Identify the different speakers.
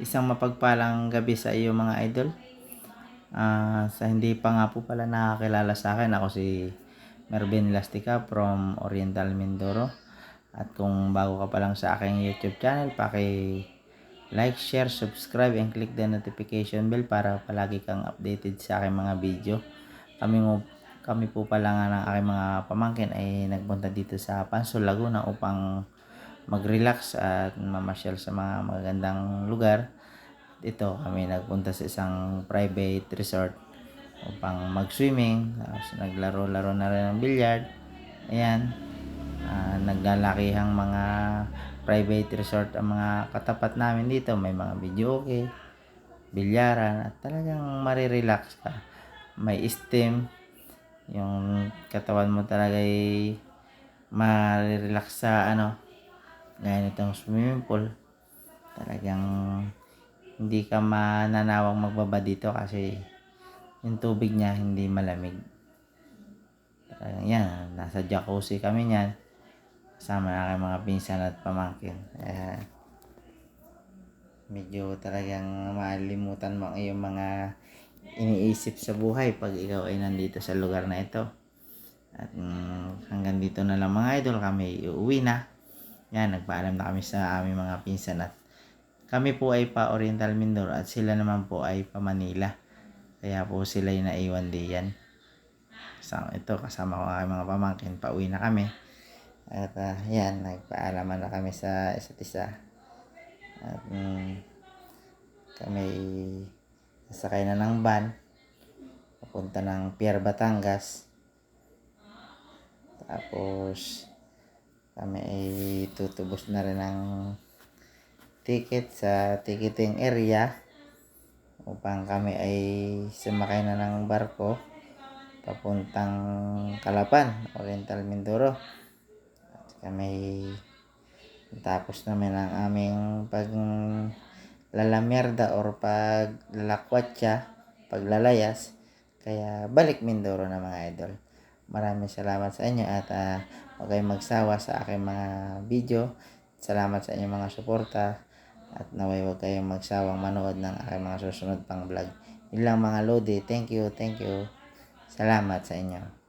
Speaker 1: Isang mapagpalang gabi sa iyo mga idol. Ah, sa hindi pa nga po pala nakakilala sa akin, ako si Mervin Lastica from Oriental Mindoro. At kung bago ka pa lang sa aking YouTube channel, paki like, share, subscribe, and click the notification bell para palagi kang updated sa aking mga video. Kami, mo, kami po pala nga ng aking mga pamangkin ay nagpunta dito sa Pansol, Laguna upang mag-relax at mamasyal sa mga magagandang lugar. Ito kami nagpunta sa isang private resort upang mag-swimming, tapos naglaro-laro na rin ng billiard. Ayan, ah, naglalakihang mga private resort ang mga katapat namin dito. May mga video okay, bilyaran at talagang marirelax ka. May steam, yung katawan mo talaga ay marirelax sa ano, gaya nitong swimming pool. Talagang hindi ka mananawang magbaba dito kasi yung tubig niya hindi malamig. Talagang yan, nasa jacuzzi kami niyan. Kasama na mga pinsan at pamangkin. Kaya, medyo talagang malimutan mo ang iyong mga iniisip sa buhay pag ikaw ay nandito sa lugar na ito. At mm, hanggang dito na lang mga idol, kami uuwi na. Yan, nagpaalam na kami sa aming mga pinsan at kami po ay pa Oriental Mindoro at sila naman po ay pa Manila. Kaya po sila yung naiwan diyan. Kasama, ito, kasama ko aking mga pamangkin, pauwi na kami. At ah, yan, nagpaalaman na kami sa isa't isa. At mm, kami nasakay na ng van. Papunta ng Pier Batangas. Tapos kami ay tutubos na rin ng ticket sa ticketing area upang kami ay sumakay na ng barko papuntang Kalapan, Oriental Mindoro. At kami tapos namin ang aming pag lalamerda or pag lalakwatsa, paglalayas. Kaya balik Mindoro na mga idol. Maraming salamat sa inyo at uh, huwag kayong magsawa sa aking mga video. Salamat sa inyong mga suporta at naway huwag kayong magsawang manood ng aking mga susunod pang vlog. Yun lang mga Lodi. Thank you, thank you. Salamat sa inyo.